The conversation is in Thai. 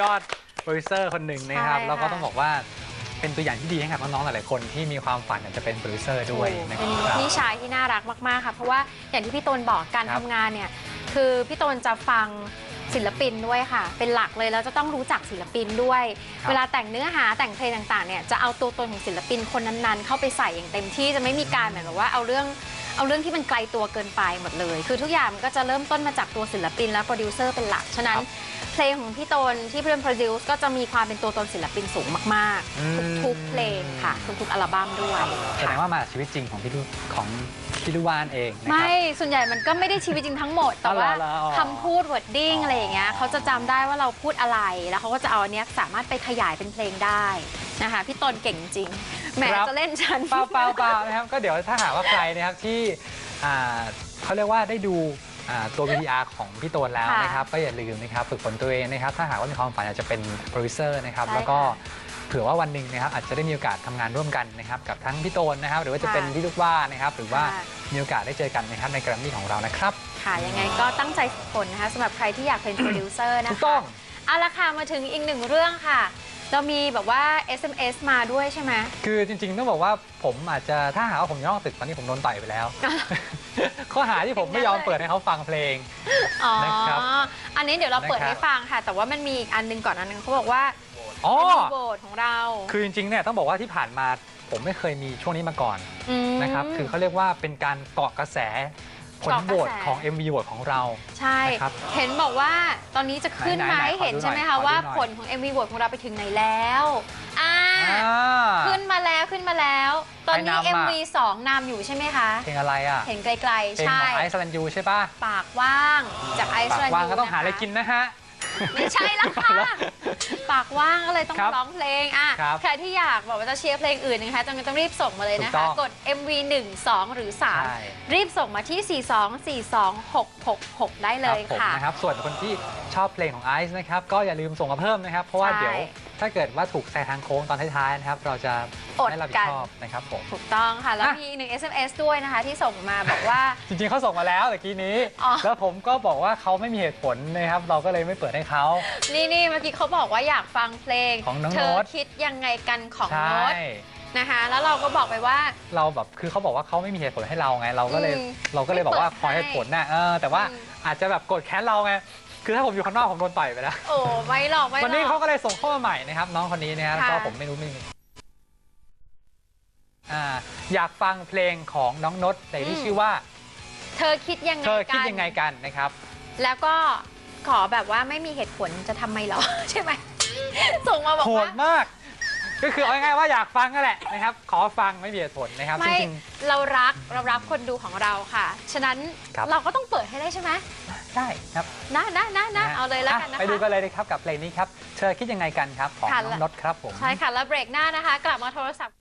ยอดโปรดิวเซอร์คนหนึ่งนะครับ ใช่ค่ะแล้วก็ต้องบอกว่าเป็นตัวอย่างที่ดีให้กับน้องๆหลายๆคนที่มีความฝันอยากจะเป็นโปรดิวเซอร์ด้วยนะเป็นครับ พี่ชายที่น่ารักมากๆค่ะ เพราะว่าอย่างที่พี่ตูนบอกการครัทำบ งานเนี่ยคือพี่ตูนจะฟังศิลปินด้วยค่ะ เป็นหลักเลยแล้วจะต้องรู้จักศิลปินด้วยครับเวลาแต่งเนื้อหาแต่งเพลงต่างๆเนี่ยจะเอาตัวตนของศิลปินคนนั้นๆ เข้าไปใส่อย่างเต็มที่จะไม่มีการเหมือนแบบว่าเอาเรื่อง เอาเรื่องที่มันไกลตัวเกินไปหมดเลย คือทุกอย่างมันก็จะเริ่มต้นมาจากตัวศิลปินและโปรดิวเซอร์เป็นหลัก ฉะนั้นเพลงของพี่ตนที่เพื่อนโปรดิวซ์ก็จะมีความเป็นตัวตนศิลปินสูงมากอืม ๆ ทุกๆเพลงค่ะ ทุกๆอัลบั้มด้วยแสดงว่ามาจากชีวิตจริงของพี่ลูของพี่ลูกวานเองนะคไม่รับส่วนใหญ่มันก็ไม่ได้ชีวิตจริงทั้งหมด แต่อ๋อเหรอว่าเหรออ๋อ คำพูด wording อะไรอย่างเงี้ยเขาจะจำได้ว่าเราพูดอะไรแล้วเขาก็จะเอาอันเนี้ยสามารถไปขยายเป็นเพลงได้นะคะพี่ตนเก่งจริง แหมครับจะเล่นฉัน เปล่าเปล่าเปล่านะครับก็เดี๋ยวถ้าหากว่าใครนะครับที่อ่าเขาเรียกว่าได้ดูอ่าตัว VTR ของพี่โตนแล้วค่ะนะครับก็อย่าลืมนะครับฝึกฝนตัวเองนะครับถ้าหากว่ามีความฝันอยากจะเป็นโปรดิวเซอร์นะครับใช่แล้วก็ค่ะเผื่อว่าวันหนึ่งนะครับอาจจะได้มีโอกาสทำงานร่วมกันนะครับกับทั้งพี่โตนนะครับหรือว่าจะเป็นค่ะพี่ลูกว่านะครับหรือว่าค่ะ มีโอกาสได้เจอกันนะครับในแกรมมี่ของเรานะครับ ค่ะ ยังไงก็ตั้งใจฝึกฝนนะคะสำหรับใครที่อยากเป็นโปรดิวเซอร์นะคะถูกต้อง เอาละค่ะ มาถึงอีกหนึ่งเรื่องค่ะ เรามีแบบว่า SMS มาด้วยใช่ไหม คือจริงๆต้องบอกว่าผมอาจจะถ้าหากว่าผมย่องตึกตอนนี้ผมโดนต่อยไปแล้ว ข้อหาที่ผมไม่ยอมเปิดให้เขาฟังเพลงอ๋อ นะครับ อันนี้เดี๋ยวเราเปิดนะครับให้ฟังค่ะ แต่ว่ามันมีอีกอันหนึงก่อนอันหนึงเขาบอกว่าอ๋อ เป็นโหวตของเราคือจริงๆเนี่ยต้องบอกว่าที่ผ่านมาผมไม่เคยมีช่วงนี้มาก่อนมนะครับ คือเขาเรียกว่าเป็นการเกาะกระแส ผลเกาะกระแสโหวตของ MV โหวตของเรา ใช่ นะครับ เห็นบอกว่าตอนนี้จะขึ้นไหนๆมาไหนให้เห็นขอดูใช่ไหมหน่คะอยว่าขอดูหน่อยผลของ MV โหวตของเราไปถึงไหนแล้ว อ่า อ่า ขึ้นมาแล้วขึ้นมาแล้ว ตอนนี้ ใครนำอะ MV 2นำอยู่ใช่ไหมคะ เพลงอะไรอะเห็นไกลเพลๆ งใช่ ของไอซ์ลันยูใช่ป่ะปากว่างจากไอซ์ปากแลนด์วางก็ต้องหาอะไรกินนะฮะ ไม่ใช่แล้วค่ะปา กว่างก็เลยต้องครับร้องเพลงอะครับใครที่อยากบอกว่าจะเชียร์เพลงอื่นนะคะต้องต้องรีบส่งมาเลยนะถูกต้คะ องกด MV 1 2 หรือ ใช่ 3 รีบส่งมาที่ 4 2 4 2 6 6 6 ได้เลยผมค่ะ นะครับส่วนคนที่ชอบเพลงของไอซ์นะครับก็อย่าลืมส่งมาเพิ่มนะครับ เพราะว่าใช่เดี๋ยวถ้าเกิดว่าถูกแซงทางโค้งตอนท้ายๆนะครับ เราจะอดไม่รับผิกัดนชอบนะครับผม ถูกต้องค่ะ แล้วอะมีอีกหนึ่ง SMS ด้วยนะคะ ที่ส่งมาบอกว่า จริงๆเขาส่งมาแล้วแต่กี้นี้อ๋อแล้วผมก็บอกว่าเขาไม่มีเหตุผลนะครับ เราก็เลยไม่เปิดให้เขา นี่นี่เมื่อกี้เขาบอกว่าอยากฟังเพลงของน้องเธอโน้ตคิดยังไงกันของใช่โน้ตนะคะแล้วเราก็บอกไปว่าเราแบบคือเขาบอกว่าเขาไม่มีเหตุผลให้เราไง เราก็เลยอืมเราก็เลยบอกว่าไม่ขเปิดอเหตุผลนะเออแต่ว่าอืมอาจจะแบบโกดแค้นเราไง คือถ้าผมอยู่ข้างนอกผมโดนต่อยไปแล้ว โอ้ไม่หรอกไม่หรอก วันนี้เขาก็เลยส่งเข้ามาใหม่นะครับน้องคนนี้นะครับค่ะ ก็ผมไม่รู้ไม่มีอ่าอยากฟังเพลงของน้องนดแต่ที่ชื่อว่า เธอคิดยังไงเธอคิดกันยังไงกันนะครับ แล้วก็ขอแบบว่าไม่มีเหตุผลจะทำไมหรอ ใช่ไหมส่งมาบอกโหดว่า มาก ก็คือเอาง่ายๆว่าอยากฟังนั่นแหละนะครับ ขอฟังไม่มีเหตุผลนะครับจไม่ริง เรารักเรารักคนดูของเราค่ะ ฉะนั้นครับ เราก็ต้องเปิดให้ได้ใช่ไหมๆ ได้ครับ นะนะนะนะฮเอาเลยแล้วกันนะคะ ไปดูกันเลยนะครับกับเพลงนี้ครับ เธอคิดยังไงกันครับ ของค่ะ น้องนดครับผม ใช่ค่ะ แล้วเบรกหน้านะคะ กลับมาโทรศัพท์